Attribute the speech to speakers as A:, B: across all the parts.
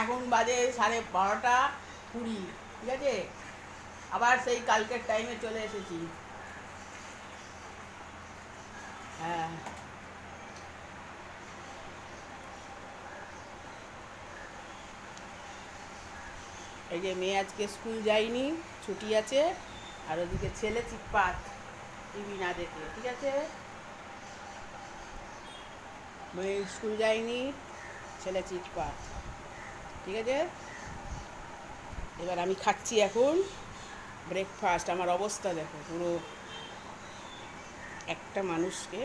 A: এখন বাজে সাড়ে বারোটা কুড়ি, ঠিক আছে? আবার সেই কালকের টাইমে চলে এসেছি। হ্যাঁ। এই যে মেয়ে আজকে স্কুল যায়নি, ছুটি আছে, আর ওদিকে ছেলে চিৎপাত টিভি না দেখে, ঠিক আছে? মেয়ে স্কুল যায়নি, ছেলে চিৎপাত। ঠিক আছে? এবার আমি খাচ্ছি এখন। ব্রেকফাস্ট আমার অবস্থা দেখো, পুরো একটা মানুষকে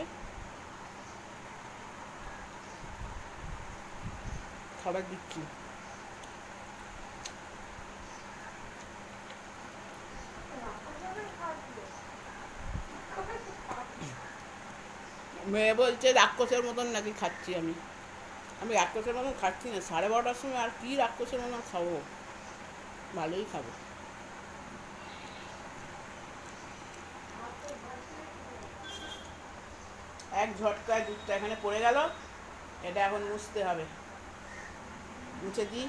A: খাবার দিচ্ছি। মেয়ে বলছে, রাক্ষসের মতন নাকি খাচ্ছি আমি। আমি রাক্ষসের মতন খাচ্ছি না। সাড়ে বারোটার সময় আর কী রাক্ষসের মতন খাব? ভালোই খাব। এক ঝটকায় দুধটা এখানে পড়ে গেল। এটা এখন মুছতে হবে। মুছে দিই।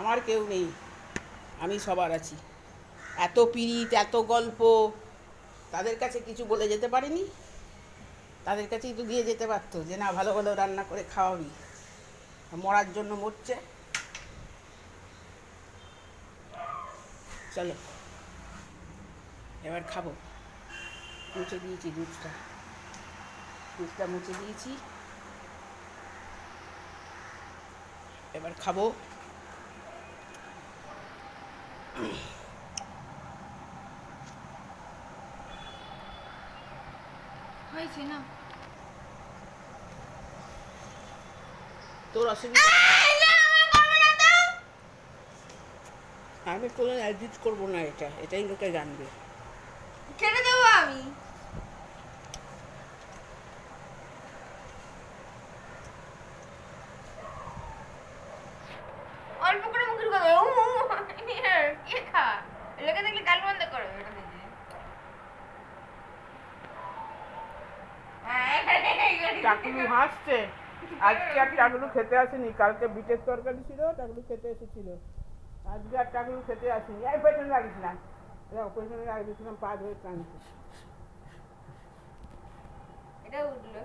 A: আমার কেউ নেই, আমি সবার আছি। এত পিরিত এত গল্প, তাদের কাছে কিছু বলে যেতে পারিনি? তাদের কাছেই তো দিয়ে যেতে পারতো যে না, ভালো ভালো রান্না করে খাওয়াবি। মরার জন্য মরছে। চলো, এবার খাব। মুছে দিয়েছি দুধটা। দুধটা মুছে দিয়েছি। এবার খাব।
B: হয়েছে না।
A: তোর অসুবিধা আমি কোনো এডিট করব না এটা। এটাই লোকে জানবে।
B: কেন দেবো আমি?
A: টাকলু হাসছে আজকে আর টাকলু খেতে আসেনি, কালকে বিটের তরকারি ছিল, টাকলু খেতে এসেছিল। আজকে আর টাকলু খেতে আসেনি। এই পেছনে লাগিয়েছিলাম না। দেখো পেছনে রাখিছিলাম পা ধরে টানছে এটা উঠল।